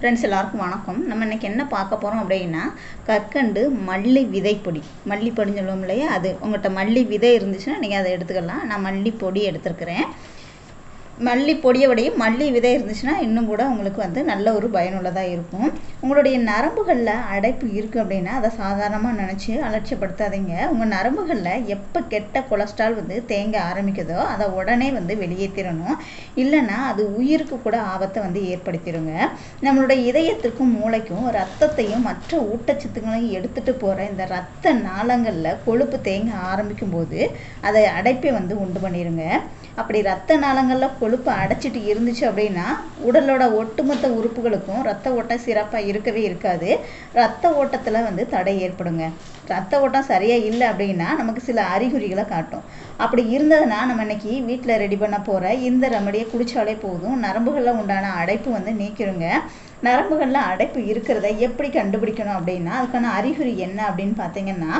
Friends எல்லாருக்கும் வணக்கம். நம்ம இன்னைக்கு என்ன பார்க்க போகிறோம் அப்படின்னா கற்கண்டு மல்லி விதை பொடி மல்லி பொடின்னு சொல்லுவோம் இல்லையா? அது உங்கள்கிட்ட மல்லி விதை இருந்துச்சுன்னா நீங்கள் அதை எடுத்துக்கலாம். நான் மல்லி பொடி எடுத்துருக்கிறேன். மல்லி பொடியை விடையும் மல்லி விதை இருந்துச்சுன்னா இன்னும் கூட உங்களுக்கு வந்து நல்ல ஒரு பயனுள்ளதாக இருக்கும். உங்களுடைய நரம்புகளில் அடைப்பு இருக்குது அப்படின்னா அதை சாதாரணமாக நினச்சி அலட்சியப்படுத்தாதீங்க. உங்கள் நரம்புகளில் எப்போ கெட்ட கொலஸ்ட்ரால் வந்து தேங்க ஆரம்பிக்குதோ அதை உடனே வந்து வெளியேற்றிடணும் இல்லைன்னா அது உயிருக்கு கூட ஆபத்தை வந்து ஏற்படுத்திடுங்க. நம்மளுடைய இதயத்திற்கும் மூளைக்கும் ரத்தத்தையும் மற்ற ஊட்டச்சத்துக்களையும் எடுத்துகிட்டு போகிற இந்த ரத்த நாளங்களில் கொழுப்பு தேங்க ஆரம்பிக்கும் போது அதை அடைப்பை வந்து உண்டு பண்ணிடுங்க. அப்படி ரத்த நாளங்களில் கொழுப்பு அடைச்சிட்டு இருந்துச்சு அப்படின்னா உடலோட ஒட்டுமொத்த உறுப்புகளுக்கும் ரத்த ஓட்டம் சிறப்பாக இருக்கவே இருக்காது. ரத்த ஓட்டத்தில் வந்து தடை ஏற்படுங்க. ரத்த ஓட்டம் சரியாக இல்லை அப்படின்னா நமக்கு சில அறிகுறிகளை காட்டும். அப்படி இருந்ததுன்னா நம்ம இன்னைக்கு வீட்டில் ரெடி பண்ண போகிற இந்த ரெமடியை குடித்தாலே போதும். நரம்புகளில் உண்டான அடைப்பு வந்து நீக்கிருங்க. நரம்புகளில் அடைப்பு இருக்கிறத எப்படி கண்டுபிடிக்கணும் அப்படின்னா அதுக்கான அறிகுறி என்ன அப்படின்னு பார்த்தீங்கன்னா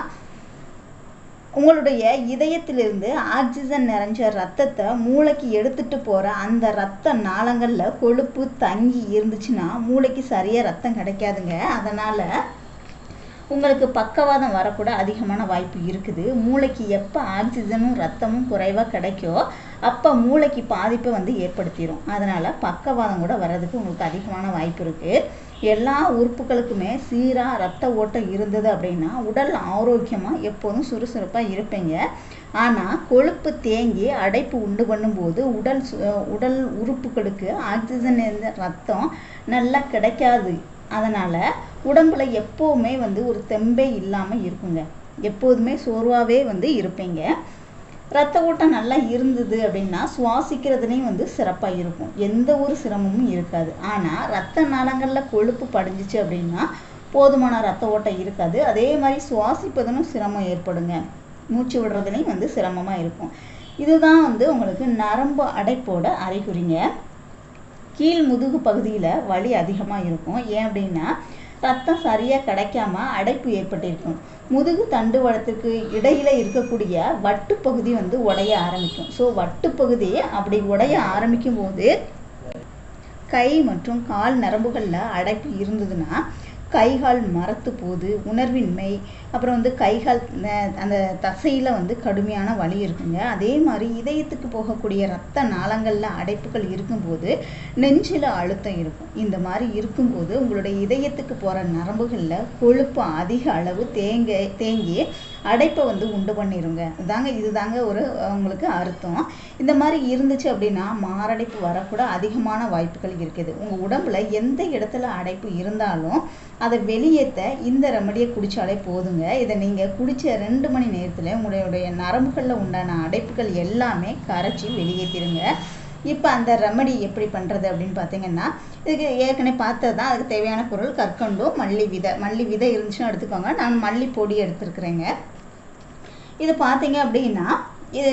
உங்களுடைய இதயத்திலிருந்து ஆக்சிஜன் நிறைஞ்ச ரத்தத்தை மூளைக்கு எடுத்துட்டு போகிற அந்த ரத்த நாளங்களில் கொழுப்பு தங்கி இருந்துச்சுன்னா மூளைக்கு சரியாக ரத்தம் கிடைக்காதுங்க. அதனால் உங்களுக்கு பக்கவாதம் வரக்கூட அதிகமான வாய்ப்பு இருக்குது. மூளைக்கு எப்போ ஆக்சிஜனும் ரத்தமும் குறைவாக கிடைக்கோ அப்போ மூளைக்கு பாதிப்பை வந்து ஏற்படுத்திடும் அதனால் பக்கவாதம் கூட வர்றதுக்கு உங்களுக்கு அதிகமான வாய்ப்பு இருக்குது எல்லா உறுப்புகளுக்குமே சீராக ரத்த ஓட்டம் இருந்தது அப்படின்னா உடல் ஆரோக்கியமாக எப்போதும் சுறுசுறுப்பாக இருப்பீங்க. ஆனால் கொழுப்பு தேங்கி அடைப்பு உண்டு பண்ணும்போது உடல் உடல் உறுப்புகளுக்கு ஆக்சிஜன் இருந்த ரத்தம் நல்லா கிடைக்காது. அதனால் உடம்புல எப்போவுமே வந்து ஒரு தெம்பே இல்லாமல் இருக்குங்க. எப்போதுமே சோர்வாகவே வந்து இருப்பீங்க. ரத்த ஓட்டம் நல்லா இருந்தது அப்படின்னா சுவாசிக்கிறதுலேயும் வந்து சிறப்பாக இருக்கும். எந்த ஒரு சிரமமும் இருக்காது. ஆனால் ரத்த நாளங்களில் கொழுப்பு படிஞ்சிச்சு அப்படின்னா போதுமான ரத்த ஓட்டம் இருக்காது. அதே மாதிரி சுவாசிப்பதிலும் சிரமம் ஏற்படுங்க. மூச்சு விடுறதுலையும் வந்து சிரமமாக இருக்கும். இதுதான் வந்து உங்களுக்கு நரம்பு அடைப்போட அறிகுறிங்க. கீழ் முதுகு பகுதியில் வலி அதிகமாக இருக்கும். ஏன் அப்படின்னா ரத்தம் சரியாக கிடைக்காம அடைப்பு ஏற்பட்டிருக்கும். முதுகு தண்டுவடத்துக்கு இடையில இருக்கக்கூடிய வட்டு பகுதி வந்து உடைய ஆரம்பிக்கும். ஸோ வட்டு பகுதி அப்படி உடைய ஆரம்பிக்கும் போது கை மற்றும் கால் நரம்புகளில் அடைப்பு இருந்ததுன்னா கைகால் மரத்து போது உணர்வின்மை அப்புறம் வந்து கைகால் அந்த தசையில் வந்து கடுமையான வலி இருக்குங்க. அதே மாதிரி இதயத்துக்கு போகக்கூடிய ரத்த நாளங்களில் அடைப்புகள் இருக்கும்போது நெஞ்சில் அழுத்தம் இருக்கும். இந்த மாதிரி இருக்கும்போது உங்களுடைய இதயத்துக்கு போகிற நரம்புகளில் கொழுப்பு அதிக அளவு தேங்க தேங்கி அடைப்பை வந்து உண்டு பண்ணிடுங்க இதாங்க இதுதாங்க ஒரு உங்களுக்கு அர்த்தம். இந்த மாதிரி இருந்துச்சு அப்படின்னா மாரடைப்பு வரக்கூட அதிகமான வாய்ப்புகள் இருக்குது. உங்கள் உடம்புல எந்த இடத்துல அடைப்பு இருந்தாலும் அதை வெளியேற்ற இந்த ரெமடியை குடித்தாலே போதுங்க. இதை நீங்கள் குடித்த ரெண்டு மணி நேரத்தில் உங்களுடைய நரம்புகளில் உண்டான அடைப்புகள் எல்லாமே கரைச்சி வெளியேற்றிடுங்க இப்போ அந்த ரெமடி எப்படி பண்ணுறது அப்படின்னு பார்த்தீங்கன்னா இதுக்கு ஏற்கனவே பார்த்தது தான் அதுக்கு தேவையான பொருள் கற்கண்டும் மல்லி விதை. மல்லி விதை இருந்துச்சுன்னா எடுத்துக்கோங்க. நான் மல்லி பொடி எடுத்துருக்குறேங்க. இது பார்த்தீங்க அப்படின்னா இது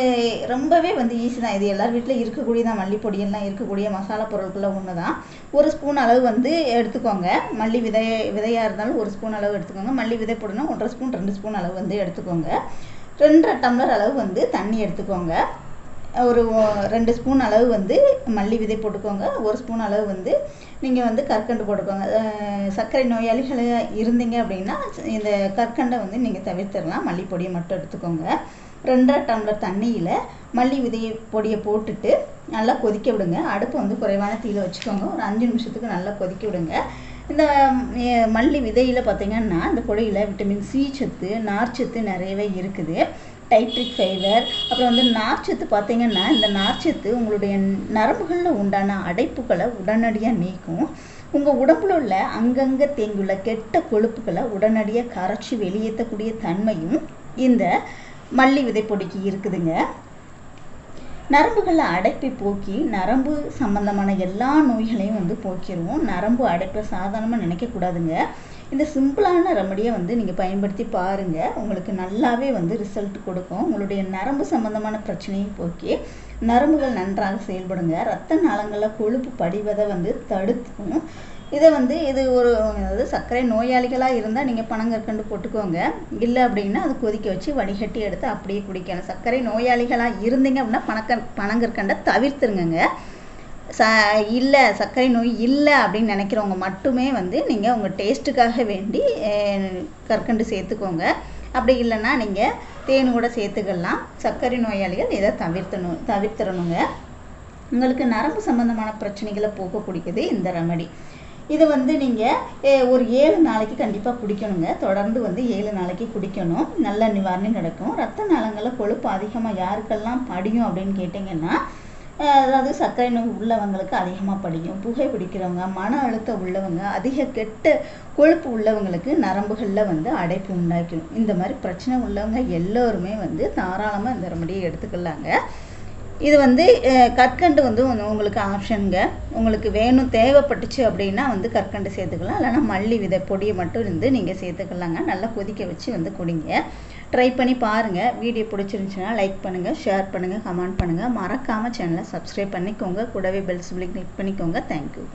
ரொம்பவே வந்து ஈஸி தான். இது எல்லார் வீட்டில் இருக்கக்கூடியதான் மல்லி பொடியெல்லாம் இருக்கக்கூடிய மசாலா பொருட்களில் ஒன்று தான் ஒரு ஸ்பூன் அளவு வந்து எடுத்துக்கோங்க. மல்லி விதை விதையாக இருந்தாலும் ஒரு ஸ்பூன் அளவு எடுத்துக்கோங்க. மல்லி விதை போடணும் ஒன்றரை ஸ்பூன் ரெண்டு ஸ்பூன் அளவு வந்து எடுத்துக்கோங்க. ரெண்டரை டம்ளர் அளவு வந்து தண்ணி எடுத்துக்கோங்க. ஒரு ரெண்டு ஸ்பூன் அளவு வந்து மல்லி விதை போட்டுக்கோங்க. ஒரு ஸ்பூன் அளவு வந்து நீங்கள் வந்து கற்கண்டு போட்டுக்கோங்க. சர்க்கரை நோயாளிகள் இருந்தீங்க அப்படின்னா இந்த கற்கண்டை வந்து நீங்கள் தவிர்த்திடலாம். மல்லிப்பொடியை மட்டும் எடுத்துக்கோங்க. ரெண்டரை டம்ளர் தண்ணியில் மல்லி விதையை பொடியை போட்டுட்டு நல்லா கொதிக்க விடுங்க. அடுப்பு வந்து குறைவான தீயில் வச்சுக்கோங்க. ஒரு அஞ்சு நிமிஷத்துக்கு நல்லா கொதிக்க விடுங்க. இந்த மல்லி விதையில் பார்த்தீங்கன்னா இந்த பொடியில் விட்டமின் சி சத்து நார்ச்சத்து நிறையவே இருக்குது. டைட்ரிக் ஃபைபர் அப்புறம் வந்து நார்ச்சத்து பார்த்தீங்கன்னா இந்த நார்ச்சத்து உங்களுடைய நரம்புகளில் உண்டான அடைப்புகளை உடனடியாக நீக்கும். உங்கள் உடம்புல உள்ள அங்கங்கே தேங்கியுள்ள கெட்ட கொழுப்புகளை உடனடியாக கரைச்சி வெளியேற்றக்கூடிய தன்மையும் இந்த மல்லி விதைப்பொடிக்கு இருக்குதுங்க. நரம்புகளில் அடைப்பை போக்கி நரம்பு சம்பந்தமான எல்லா நோய்களையும் வந்து போக்கிடுவோம் நரம்பு அடைப்பை சாதாரணமாக நினைக்கக்கூடாதுங்க. இந்த சிம்பிளான ரெமடியை வந்து நீங்கள் பயன்படுத்தி பாருங்கள் உங்களுக்கு நல்லாவே வந்து ரிசல்ட் கொடுக்கும். உங்களுடைய நரம்பு சம்பந்தமான பிரச்சனையும் போக்கி நரம்புகள் நன்றாக செயல்படுங்க. ரத்த நாளங்களில் கொழுப்பு படிவதை வந்து தடுத்துக்கும் இதை வந்து இது ஒரு அதாவது சர்க்கரை நோயாளிகளாக இருந்தால் நீங்கள் பனங்கற்கண்டு போட்டுக்கோங்க. இல்லை அப்படின்னா அது கொதிக்க வச்சு வடிகட்டி எடுத்து அப்படியே குடிக்கணும் சர்க்கரை நோயாளிகளாக இருந்தீங்க அப்படின்னா பணக்க பனங்கற்கண்டை தவிர்த்துருங்க ச இல்லை சர்க்கரை நோய் இல்லை அப்படின்னு நினைக்கிறவங்க மட்டுமே வந்து நீங்கள் உங்கள் டேஸ்ட்டுக்காக வேண்டி கற்கண்டு சேர்த்துக்கோங்க. அப்படி இல்லைன்னா நீங்கள் தேன் கூட சேர்த்துக்கலாம். சர்க்கரை நோயாளிகள் இதை தவிர்த்தணும் தவிர்த்துடணுங்க. உங்களுக்கு நரம்பு சம்பந்தமான பிரச்சனைகளை போக்கக்கூடியது இந்த ரெமடி இது வந்து நீங்கள் ஒரு ஏழு நாளைக்கு கண்டிப்பாக குடிக்கணுங்க. தொடர்ந்து வந்து ஏழு நாளைக்கு குடிக்கணும். நல்ல நிவாரணம் கிடைக்கும். ரத்த நாளங்களில் கொழுப்பு அதிகமாக யாருக்கெல்லாம் படியும் அப்படின்னு கேட்டிங்கன்னா அதாவது சர்க்கரை நோய் உள்ளவங்களுக்கு அதிகமாக படிக்கும் புகை பிடிக்கிறவங்க மன அழுத்தம் உள்ளவங்க அதிக கெட்ட கொழுப்பு உள்ளவங்களுக்கு நரம்புகளில் வந்து அடைப்பு உண்டாக்கிடும். இந்த மாதிரி பிரச்சனை உள்ளவங்க எல்லோருமே வந்து தாராளமாக இந்த ரெமடியை எடுத்துக்கலாங்க. இது வந்து கற்கண்டு வந்து உங்களுக்கு ஆப்ஷனுங்க உங்களுக்கு வேணும் தேவைப்பட்டுச்சு அப்படின்னா வந்து கற்கண்டு சேர்த்துக்கலாம். இல்லைன்னா மல்லி விதை பொடியை மட்டும் இருந்து நீங்கள் சேர்த்துக்கலாங்க. நல்லா கொதிக்க வச்சு வந்து குடிங்க. ட்ரை பண்ணி பாருங்கள் வீடியோ பிடிச்சிருந்துச்சுன்னா லைக் பண்ணுங்கள் ஷேர் பண்ணுங்கள் கமெண்ட் பண்ணுங்கள் மறக்காமல் சேனலை சப்ஸ்கிரைப் பண்ணிக்கோங்க. கூடவே பெல் சிபிளி கிளிக் பண்ணிக்கோங்க. Thank you